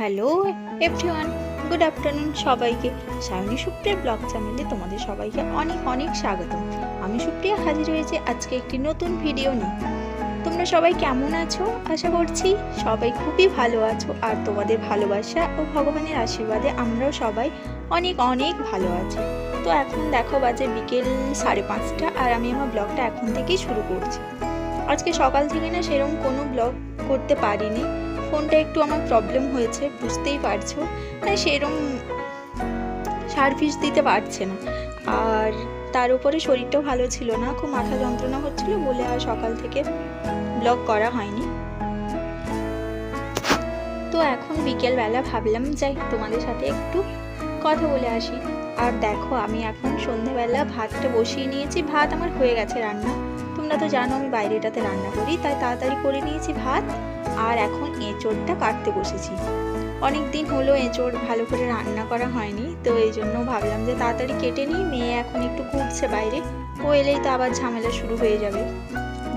Hello everyone good afternoon সবাইকে। Sayani Supriya blog চ্যানেলে তোমাদের সবাইকে অনেক অনেক স্বাগত আমি সুপ্রিয়া, হাজির হয়েছি আজকে একটি নতুন ভিডিও নিয়ে। তোমরা সবাই কেমন আছো? আশা করছি সবাই খুবই ভালো আছো। আর তোমাদের ভালোবাসা ও ভগবানের আশীর্বাদে আমরাও সবাই অনেক অনেক ভালো আছি। তো এখন দেখো বাজে বিকেল সাড়ে পাঁচটা আর আমি আমার ব্লগটা এখন থেকেই শুরু করছি। আজকে সকাল থেকে না সেরকম কোনো ব্লগ করতে পারিনি। ফোনটা একটু আমার প্রবলেম হয়েছে, বুঝতেই পারছ? তাই সেরম সার্ভিস দিতে পারছে না। আর তার উপরে শরীরটাও ভালো ছিল না, খুব মাথা যন্ত্রণা হচ্ছিল বলে আর সকাল থেকে ব্লগ করা হয়নি। তো এখন বিকেলবেলা ভাবলাম, যাই তোমাদের সাথে একটু কথা বলে আসি। আর দেখো, আমি এখন সন্ধেবেলা ভাতটা বসিয়ে নিয়েছি, ভাত আমার হয়ে গেছে রান্না। তোমরা তো জানো আমি বাইরেটাতে রান্না করি, তাই তাড়াতাড়ি করে নিয়েছি ভাত। আর এখন এঁচোড়টা কাটতে বসেছি। অনেক দিন হলো এঁচোড় ভালো করে রান্না করা হয়নি, তো এই জন্য ভাবলাম যে তাড়াতাড়ি কেটে নিই, মেয়ে এখন একটু ঘুরছে বাইরে, ও এলেই তো আবার ঝামেলা শুরু হয়ে যাবে।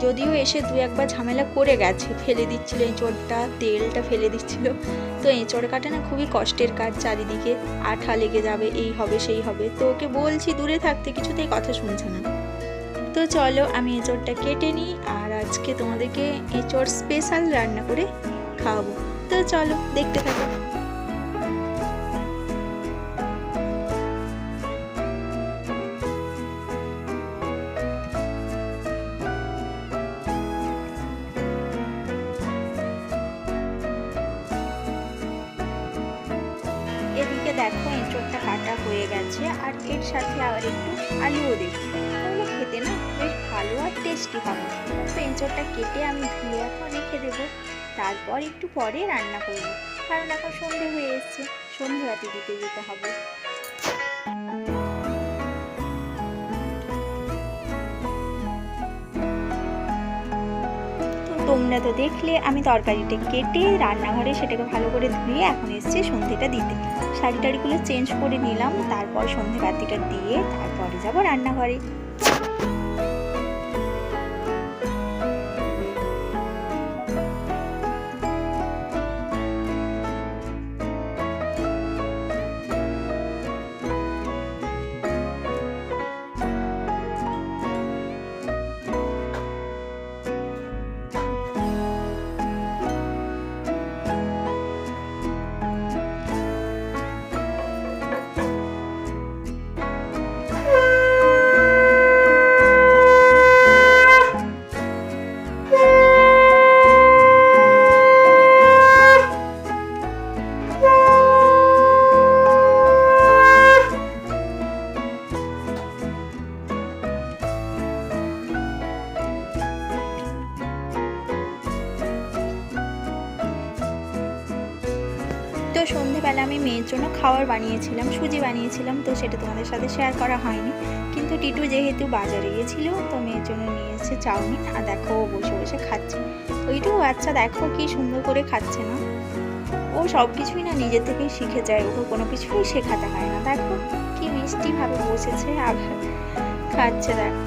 যদিও এসে দু একবার ঝামেলা করে গেছে, ফেলে দিচ্ছিল এঁচোড়টা, তেলটা ফেলে দিচ্ছিল, তো এঁচোড় কাটা না খুবই কষ্টের কাজ চারিদিকে, আঠা লেগে যাবে, এই হবে, সেই হবে, তো ওকে বলছি দূরে থাকতে, কিছুতেই কথা শুনছে না। তো চলো আমি এঁচোড়টা কেটে নিই আর আজকে তোমাদেরকে এঁচোড় স্পেশাল রান্না করে খাওয়াবো। তো চলো দেখতে থাকো। এদিকে দেখো এঁচোড়টা কাটা হয়ে গেছে আর এর সাথে আবার একটু আলুও তাহলে খেতে না বেশ ভালো আর টেস্টি হবে। এঁচোড়টা কেটে আমি ধুয়ে এখন রেখে দেবো। তারপর একটু পরে রান্না করব। কারণ এখন সন্ধে হয়ে এসছে। সন্ধে রাতে দিতে যেতে হবে। তোমরা তো দেখলে, আমি তরকারিটা কেটে রান্নাঘরে সেটাকে ভালো করে ধুয়ে এখন এসছে সন্ধেটা দিতে। শাড়ি টাড়িগুলো চেঞ্জ করে নিলাম। তারপর সন্ধে বাতিটা দিয়ে তারপরে যাব রান্নাঘরে। বানিয়েছিলাম, সুজি বানিয়েছিলাম, তো সেটা তোমাদের সাথে শেয়ার করা হয়নি। কিন্তু টিটু যেহেতু বাজারে গিয়েছিল, তো মেয়ের জন্য নিয়ে এসেছে চাউমিন, আর দেখো ও বসে বসে খাচ্ছে। ওইটুকু বাচ্চা দেখো কি সুন্দর করে খাচ্ছে না। ও সব কিছুই না নিজে থেকেই শিখে যায়, ওকে কোনো কিছুই শেখাতে হয় না। দেখো কি মিষ্টিভাবে বসেছে, আবার খাচ্ছে, দেখো।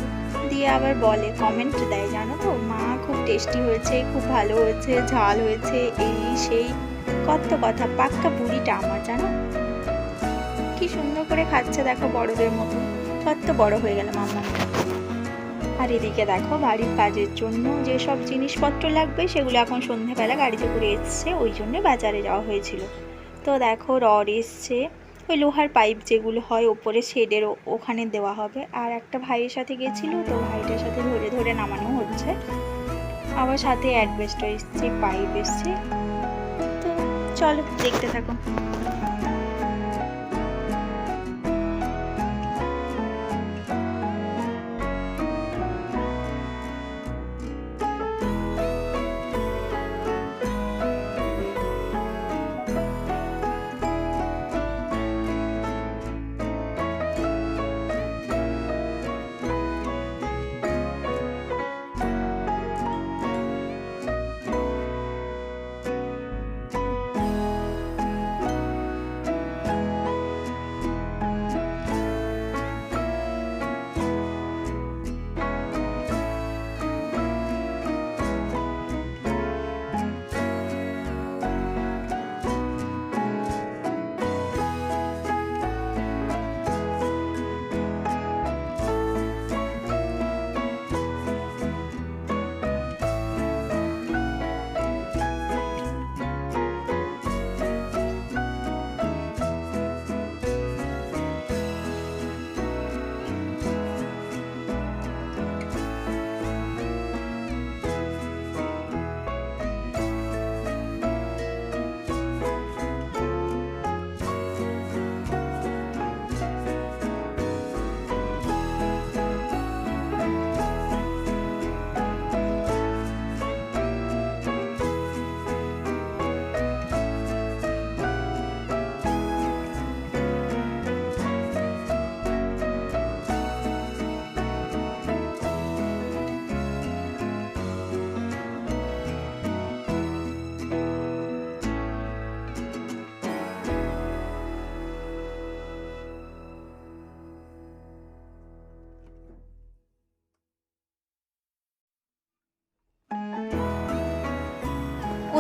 দিয়ে আবার বলে কমেন্ট দেয়, জানো তো? মা, খুব টেস্টি হয়েছে, খুব ভালো হয়েছে, ঝাল হয়েছে, এই, সেই কত কথা, পাক্কা বুড়িটা আমার, জানো? কি সুন্দর করে খাচ্ছে দেখো বড়দের মতো। কত বড় হয়ে গেল মাম্মা আর এদিকে দেখো বাড়ির কাজের জন্য যেসব জিনিসপত্র লাগবে সেগুলো এখন সন্ধ্যেবেলা গাড়িতে করে এসছে, ওই জন্য বাজারে যাওয়া হয়েছিল। তো দেখো রড এসছে, ওই লোহার পাইপ যেগুলো হয় ওপরে শেডের ওখানে দেওয়া হবে। আর একটা ভাইয়ের সাথে গেছিল, তো ভাইটার সাথে ধরে ধরে নামানো হচ্ছে। আবার সাথে অ্যাডভেস্টার এসছে পাইপ এসছে। তো চলো দেখতে থাকো।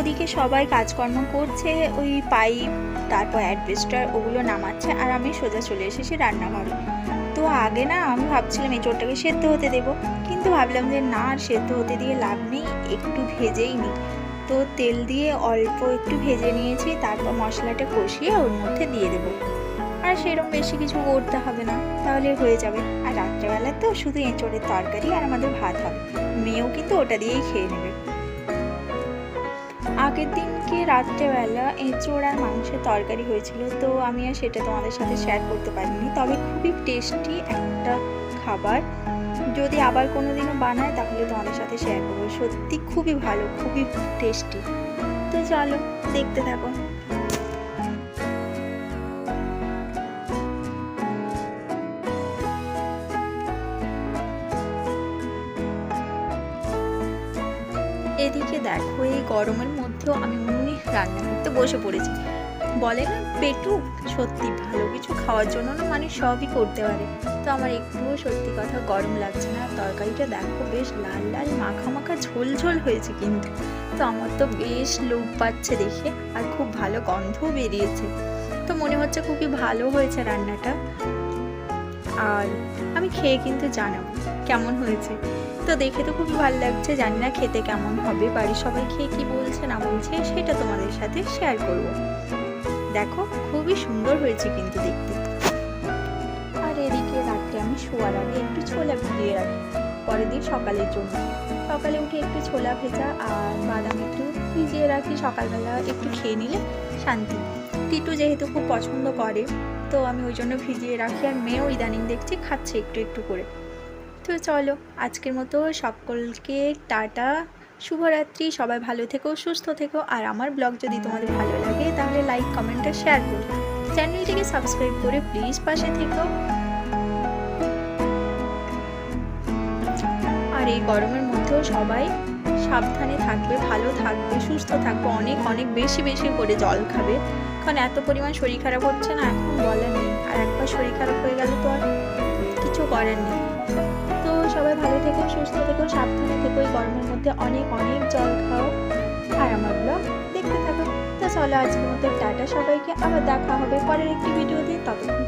ওদিকে সবাই কাজকর্ম করছে, ওই পাইপ, তারপর অ্যাডভেস্টার, ওগুলো নামাচ্ছে আর আমি সোজা চলে এসেছি রান্নাঘরে। তো আগে না আমি ভাবছিলাম এঁচোড়টাকে সেদ্ধ হতে দেব, কিন্তু ভাবলাম যে না, আর সেদ্ধ হতে দিয়ে লাভ নেই, একটু ভেজেই নিই। তো তেল দিয়ে অল্প একটু ভেজে নিয়েছি, তারপর মশলাটা কষিয়ে ওর মধ্যে দিয়ে দেবো। আর সেরকম বেশি কিছু করতে হবে না, তাহলে হয়ে যাবে। আর রাত্রেবেলা তো শুধু এঁচোড়ের তরকারি আর আমাদের ভাত হবে। মেয়েও কিন্তু ওটা দিয়েই খেয়ে নেবে। আগের দিনকে রাত্রেবেলা এঁচোড় আর মাংসের তরকারি হয়েছিল, তো আমি আর সেটা তোমাদের সাথে শেয়ার করতে পারিনি। তবে খুবই টেস্টি একটা খাবার। যদি আবার কোনো দিনও বানায়, তাহলে তোমাদের সাথে শেয়ার করব। সত্যি খুবই ভালো, খুবই টেস্টি তো চলো, দেখতে থাকো। এদিকে দেখো, এই গরমের মধ্যেও আমি উনুনে রান্না করতে বসে পড়েছি। বলে না পেটু সত্যি ভালো কিছু খাওয়ার জন্য না মানুষ সবই করতে পারে। তো আমার একটুও সত্যি কথা গরম লাগছে না। তরকারিটা দেখো বেশ লাল লাল, মাখা মাখা, ঝোল ঝোল হয়েছে কিন্তু। তো আমার তো বেশ লোভ পাচ্ছে দেখে আর খুব ভালো গন্ধও বেরিয়েছে। তো মনে হচ্ছে খুবই ভালো হয়েছে রান্নাটা। আর আমি খেয়ে কিন্তু জানাব, কেমন হয়েছে? তো দেখে তো খুবই ভালো লাগছে, জানি না খেতে কেমন হবে, বাড়ির সবাই খেয়ে কি বলছে না বলছে, সেটা তোমাদের সাথে শেয়ার করব। দেখো, খুবই সুন্দর হয়েছে কিন্তু দেখতে। আর এদিকে রাত্রে আমি শোয়ার আগে একটু ছোলা ভিজিয়ে রাখি, পরের দিন সকালের জন্য। সকালে উঠে একটু ছোলা ভেজা আর বাদাম একটু ভিজিয়ে রাখি, সকালবেলা একটু খেয়ে নিলে শান্তি। টিটু যেহেতু খুব পছন্দ করে, তো আমি ওই জন্য ভিজিয়ে রাখি, আর মেয়েও ইদানিং দেখছি খাচ্ছে একটু একটু করে। তো চলো, আজকের মতো সকলকে টাটা, শুভরাত্রি, সবাই ভালো থেকো, সুস্থ থেকো, আর আমার ব্লগ যদি তোমাদের ভালো লাগে তাহলে লাইক, কমেন্ট আর শেয়ার করো। চ্যানেলটিকে সাবস্ক্রাইব করে প্লিজ পাশে থেকো। আর এই গরমের মধ্যেও সবাই সাবধানে থাকবে, ভালো থাকবে, সুস্থ থাকবে, অনেক অনেক বেশি বেশি করে জল খাবে। কারণ এত পরিমাণ শরীর খারাপ হচ্ছে না, এখন বলার নেই। আর একবার শরীর খারাপ হয়ে গেলে তো আর কিছু করার নেই। সবাই ভালো থেকো, সুস্থ থেকো, সাবধানে থেকো। এই গরমের মধ্যে অনেক অনেক জল খাও। আর আমার ব্লগ দেখতে থাকো। তো চলো আজকের মতো টাটা সবাইকে। আবার দেখা হবে পরের একটি ভিডিও দিয়ে ততক্ষণ